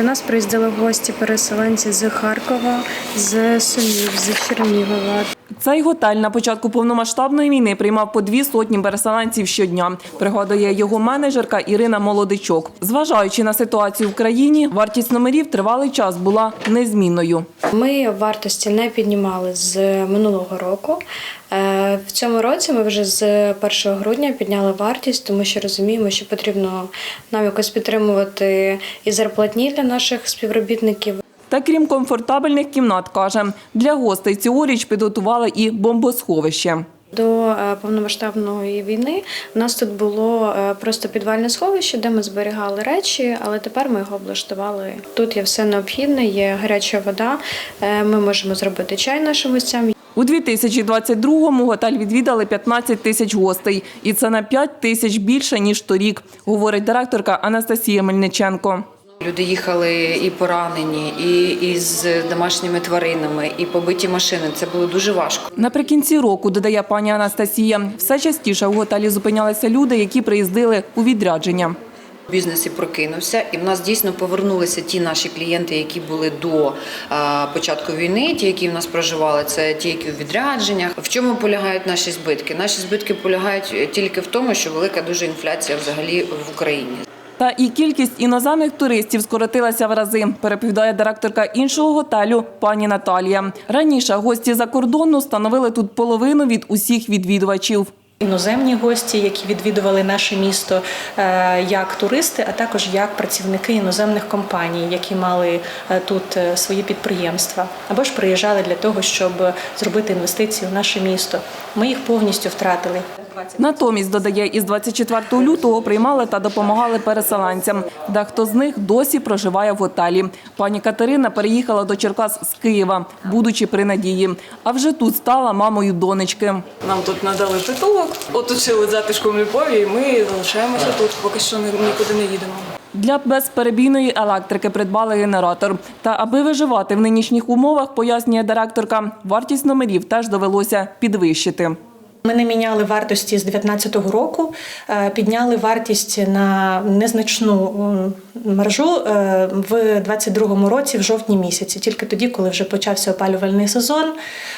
До нас приїздили в гості переселенці з Харкова, з Сумів, з Чернігова. Цей готель на початку повномасштабної війни приймав по дві сотні переселенців щодня. Пригадує його менеджерка Ірина Молодичок. Зважаючи на ситуацію в країні, вартість номерів тривалий час була незмінною. Ми вартості не піднімали з минулого року. В цьому році ми вже з 1 грудня підняли вартість, тому що розуміємо, що потрібно нам якось підтримувати і зарплатні для наших співробітників. Та крім комфортабельних кімнат, каже, для гостей цьогоріч підготували і бомбосховище. До е, повномасштабної війни у нас тут було е, просто підвальне сховище, де ми зберігали речі, але тепер ми його облаштували. Тут є все необхідне, є гаряча вода. е, Ми можемо зробити чай нашим гостям. У 2022-му готель відвідали 15 тисяч гостей, і це на 5 тисяч більше ніж торік, говорить директорка Анастасія Мельниченко. Люди їхали і поранені, і із домашніми тваринами, і побиті машини. Це було дуже важко. Наприкінці року, додає пані Анастасія, все частіше у готелі зупинялися люди, які приїздили у відрядження. Бізнес і прокинувся, і в нас дійсно повернулися ті наші клієнти, які були до початку війни. Ті, які в нас проживали, це ті, які у відрядженнях. В чому полягають наші збитки? Наші збитки полягають тільки в тому, що велика дуже інфляція взагалі в Україні. Та і кількість іноземних туристів скоротилася в рази, переповідає директорка іншого готелю пані Наталія. Раніше гості за кордону становили тут половину від усіх відвідувачів. Іноземні гості, які відвідували наше місто е, як туристи, а також як працівники іноземних компаній, які мали е, тут е, свої підприємства, або ж приїжджали для того, щоб зробити інвестиції в наше місто. Ми їх повністю втратили. Натомість, додає, із 24 лютого приймали та допомагали переселенцям. Дехто з них досі проживає в готелі. Пані Катерина переїхала до Черкас з Києва, будучи при надії. А вже тут стала мамою донечки. Нам тут надали притулок, оточили затишком любові, і ми залишаємося тут, поки що ні- нікуди не їдемо. Для безперебійної електрики придбали генератор. Та аби виживати в нинішніх умовах, пояснює директорка, вартість номерів теж довелося підвищити. Ми не міняли вартості з 2019 року, е, підняли вартість на незначну м, маржу е, в 2022 році, в жовтні місяці, тільки тоді, коли вже почався опалювальний сезон.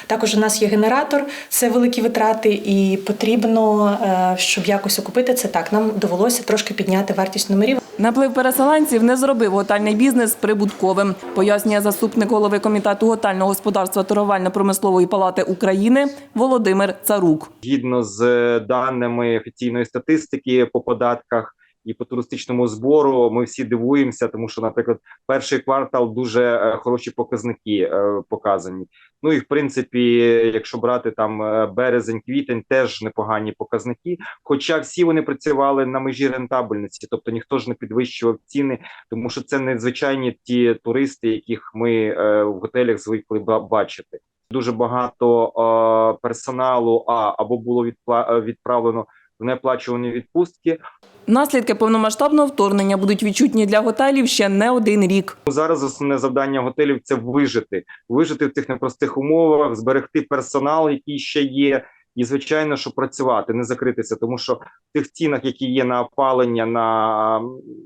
Також у нас є генератор, це великі витрати, і потрібно, е, щоб якось окупити це так. Нам довелося трошки підняти вартість номерів. Наплив переселенців не зробив готельний бізнес прибутковим, пояснює заступник голови комітету готельного господарства торговельно-промислової палати України Володимир Царук. згідно з даними офіційної статистики по податках і по туристичному збору, ми всі дивуємося, тому що, наприклад, перший квартал дуже е, хороші показники е, показані. Ну і в принципі, якщо брати там е, березень, квітень, теж непогані показники. Хоча всі вони працювали на межі рентабельності, тобто ніхто ж не підвищував ціни, тому що це незвичайні ті туристи, яких ми в готелях звикли ба- бачити дуже багато персоналу а або було відправлено в неоплачувані відпустки. Наслідки повномасштабного вторгнення будуть відчутні для готелів ще не один рік. Зараз основне завдання готелів це вижити, вижити в цих непростих умовах, зберегти персонал, який ще є. І звичайно, що працювати, не закритися, тому що в тих цінах, які є на опалення, на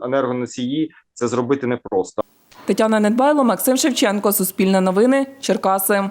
енергоносії, це зробити непросто. Тетяна Недбайло, Максим Шевченко, Суспільне новини, Черкаси.